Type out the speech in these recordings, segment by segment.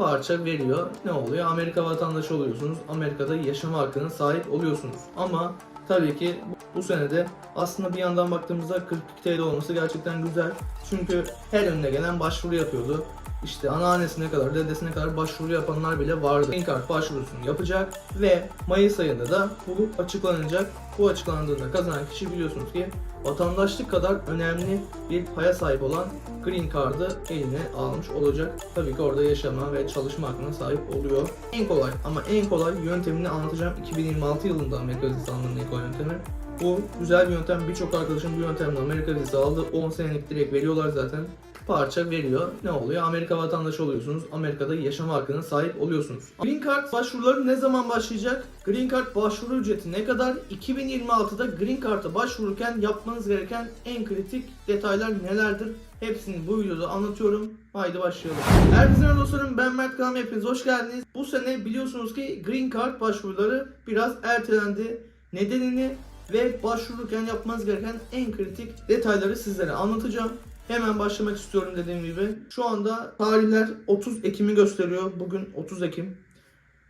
parça veriyor. Ne oluyor? Amerika vatandaşı oluyorsunuz. Amerika'da yaşama hakkına sahip oluyorsunuz. Ama tabii ki bu, senede aslında bir yandan baktığımızda 42 TL olması gerçekten güzel. Çünkü her önüne gelen başvuru yapıyordu. İşte anneannesine kadar, dedesine kadar başvuru yapanlar bile vardı. Green Card başvurusunu yapacak ve Mayıs ayında da bu açıklanacak. Bu açıklandığında kazanan kişi biliyorsunuz ki vatandaşlık kadar önemli bir paya sahip olan Green Card'ı eline almış olacak. Tabii ki orada yaşama ve çalışma hakkına sahip oluyor. En kolay ama en kolay yöntemini anlatacağım. 2026 yılında Amerika vizesi almanın kolay yöntemi. Bu güzel bir yöntem. Birçok arkadaşım bu yöntemle Amerika vizesi aldı. 10 senelik direkt veriyorlar zaten. Parça veriyor. Ne oluyor? Amerika vatandaşı oluyorsunuz. Amerika'da yaşama hakkına sahip oluyorsunuz. Green Card başvuruları ne zaman başlayacak? Green Card başvuru ücreti ne kadar? 2026'da Green Card'a başvururken yapmanız gereken en kritik detaylar nelerdir? Hepsini bu videoda anlatıyorum. Haydi başlayalım. Herkese dostlarım ben Mert Kağım hepiniz hoş geldiniz. Bu sene biliyorsunuz ki Green Card başvuruları biraz ertelendi. Nedenini ve başvururken yapmanız gereken en kritik detayları sizlere anlatacağım. Hemen başlamak istiyorum dediğim gibi. Şu anda tarihler 30 Ekim'i gösteriyor. Bugün 30 Ekim.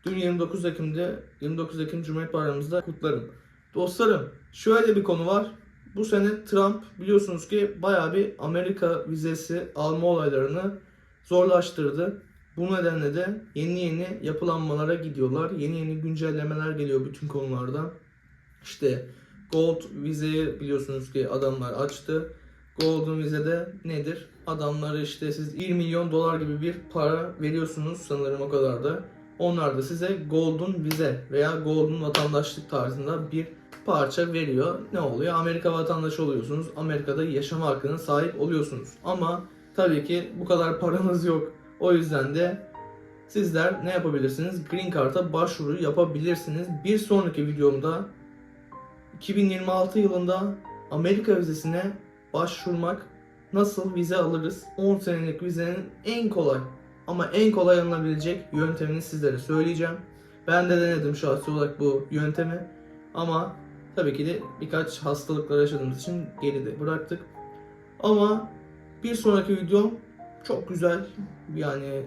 Dün 29 Ekim'de 29 Ekim Cumhuriyet Bayramımızda kutlarım. Dostlarım şöyle bir konu var. Bu sene Trump biliyorsunuz ki bayağı bir Amerika vizesi alma olaylarını zorlaştırdı. Bu nedenle de yeni yeni yapılanmalara gidiyorlar. Yeni yeni güncellemeler geliyor bütün konularda. İşte Gold vizeyi biliyorsunuz ki adamlar açtı. Golden vizede nedir? Adamlara işte siz 1 milyon dolar gibi bir para veriyorsunuz sanırım o kadar da. Onlar da size Golden vize veya Golden vatandaşlık tarzında bir parça veriyor. Ne oluyor? Amerika vatandaşı oluyorsunuz. Amerika'da yaşama hakkına sahip oluyorsunuz. Ama tabii ki bu kadar paranız yok. O yüzden de sizler ne yapabilirsiniz? Green Card'a başvuru yapabilirsiniz. Bir sonraki videomda 2026 yılında Amerika vizesine başvurmak nasıl vize alırız? 10 senelik vizenin en kolay ama en kolay alınabilecek yöntemini sizlere söyleyeceğim. Ben de denedim şahsi olarak bu yöntemi ama tabii ki de birkaç hastalıklar yaşadığımız için geride bıraktık. Ama bir sonraki videom çok güzel yani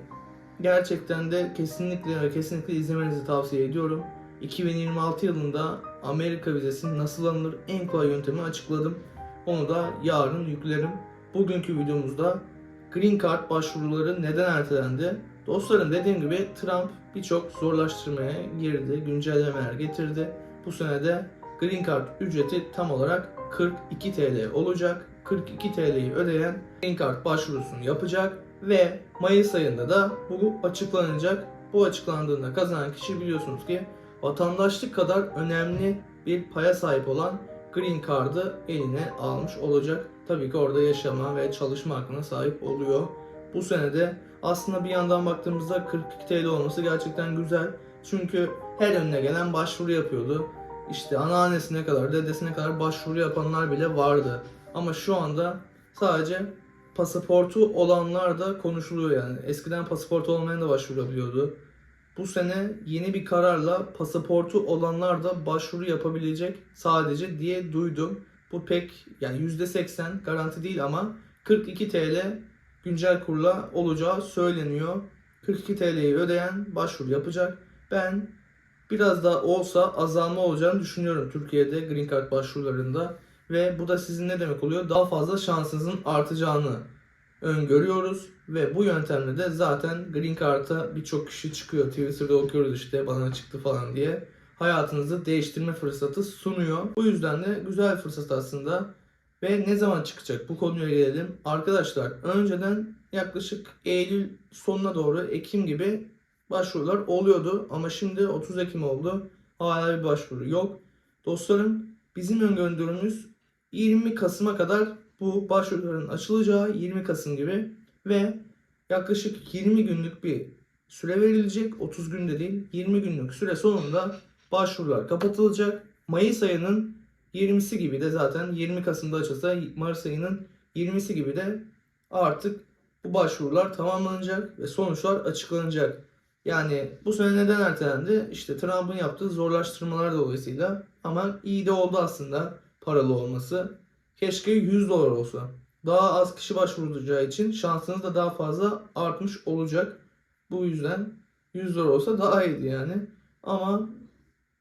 gerçekten de kesinlikle ve kesinlikle izlemenizi tavsiye ediyorum. 2026 yılında Amerika vizesi nasıl alınır en kolay yöntemi açıkladım. Onu da yarın yüklerim. Bugünkü videomuzda Green Card başvuruları neden ertelendi? Dostlarım dediğim gibi Trump birçok zorlaştırmaya girdi, güncellemeler getirdi. Bu sene de Green Card ücreti tam olarak 42 TL olacak. 42 TL'yi ödeyen Green Card başvurusunu yapacak ve Mayıs ayında da bu açıklanacak. Bu açıklandığında kazanan kişi biliyorsunuz ki vatandaşlık kadar önemli bir paya sahip olan Green Card'ı eline almış olacak. Tabii ki orada yaşama ve çalışma hakkına sahip oluyor. Bu senede aslında bir yandan baktığımızda 42 TL olması gerçekten güzel. Çünkü her önüne gelen başvuru yapıyordu. İşte anneannesine kadar, dedesine kadar başvuru yapanlar bile vardı. Ama şu anda sadece pasaportu olanlar da konuşuluyor yani. Eskiden pasaportu olmayan da başvurabiliyordu. Bu sene yeni bir kararla pasaportu olanlar da başvuru yapabilecek sadece diye duydum. Bu pek yani %80 garanti değil ama 42 TL güncel kurla olacağı söyleniyor. 42 TL'yi ödeyen başvuru yapacak. Ben biraz da olsa azalma olacağını düşünüyorum Türkiye'de Green Card başvurularında. Ve bu da sizin ne demek oluyor? Daha fazla şansınızın artacağını öngörüyoruz ve bu yöntemle de zaten Green Card'a birçok kişi çıkıyor. Twitter'da okuyoruz işte bana çıktı falan diye. Hayatınızı değiştirme fırsatı sunuyor. Bu yüzden de güzel fırsat aslında. Ve ne zaman çıkacak bu konuya gelelim. Arkadaşlar önceden yaklaşık Eylül sonuna doğru Ekim gibi başvurular oluyordu. Ama şimdi 30 Ekim oldu. Hala bir başvuru yok. Dostlarım bizim öngördüğümüz 20 Kasım'a kadar bu başvuruların açılacağı 20 Kasım gibi ve yaklaşık 20 günlük bir süre verilecek. 30 günde değil 20 günlük süre sonunda başvurular kapatılacak. Mayıs ayının 20'si gibi de zaten 20 Kasım'da açılsa Mayıs ayının 20'si gibi de artık bu başvurular tamamlanacak ve sonuçlar açıklanacak. Yani bu sene neden ertelendi? İşte Trump'ın yaptığı zorlaştırmalar dolayısıyla ama iyi de oldu aslında paralı olması. Keşke 100 dolar olsa. Daha az kişi başvuracağı için şansınız da daha fazla artmış olacak. Bu yüzden 100 dolar olsa daha iyiydi yani. Ama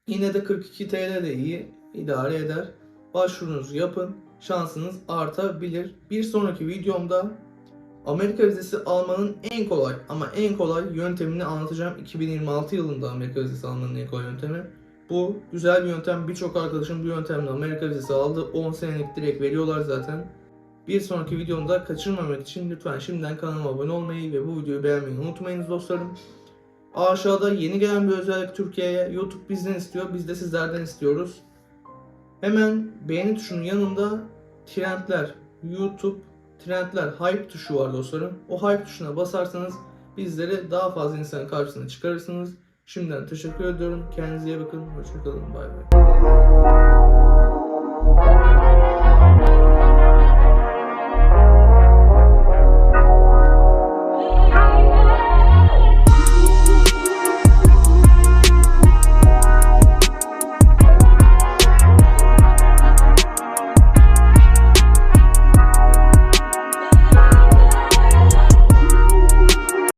yine de 42 TL de iyi. idare eder. Başvurunuzu yapın. Şansınız artabilir. Bir sonraki videomda Amerika vizesi almanın en kolay ama en kolay yöntemini anlatacağım. 2026 yılında Amerika vizesi almanın en kolay yöntemi. Bu güzel bir yöntem. Birçok arkadaşım bu yöntemle Amerika vizesi aldı. 10 senelik direkt veriyorlar zaten. Bir sonraki videomda kaçırmamak için lütfen şimdiden kanalıma abone olmayı ve bu videoyu beğenmeyi unutmayınız dostlarım. Aşağıda yeni gelen bir özellik Türkiye'ye YouTube bizden istiyor. Biz de sizlerden istiyoruz. Hemen beğeni tuşunun yanında trendler, YouTube trendler, hype tuşu var dostlarım. O hype tuşuna basarsanız bizleri daha fazla insanın karşısına çıkarırsınız. Şimdiden teşekkür ediyorum. Kendinize iyi bakın. Hoşçakalın. Bay bay.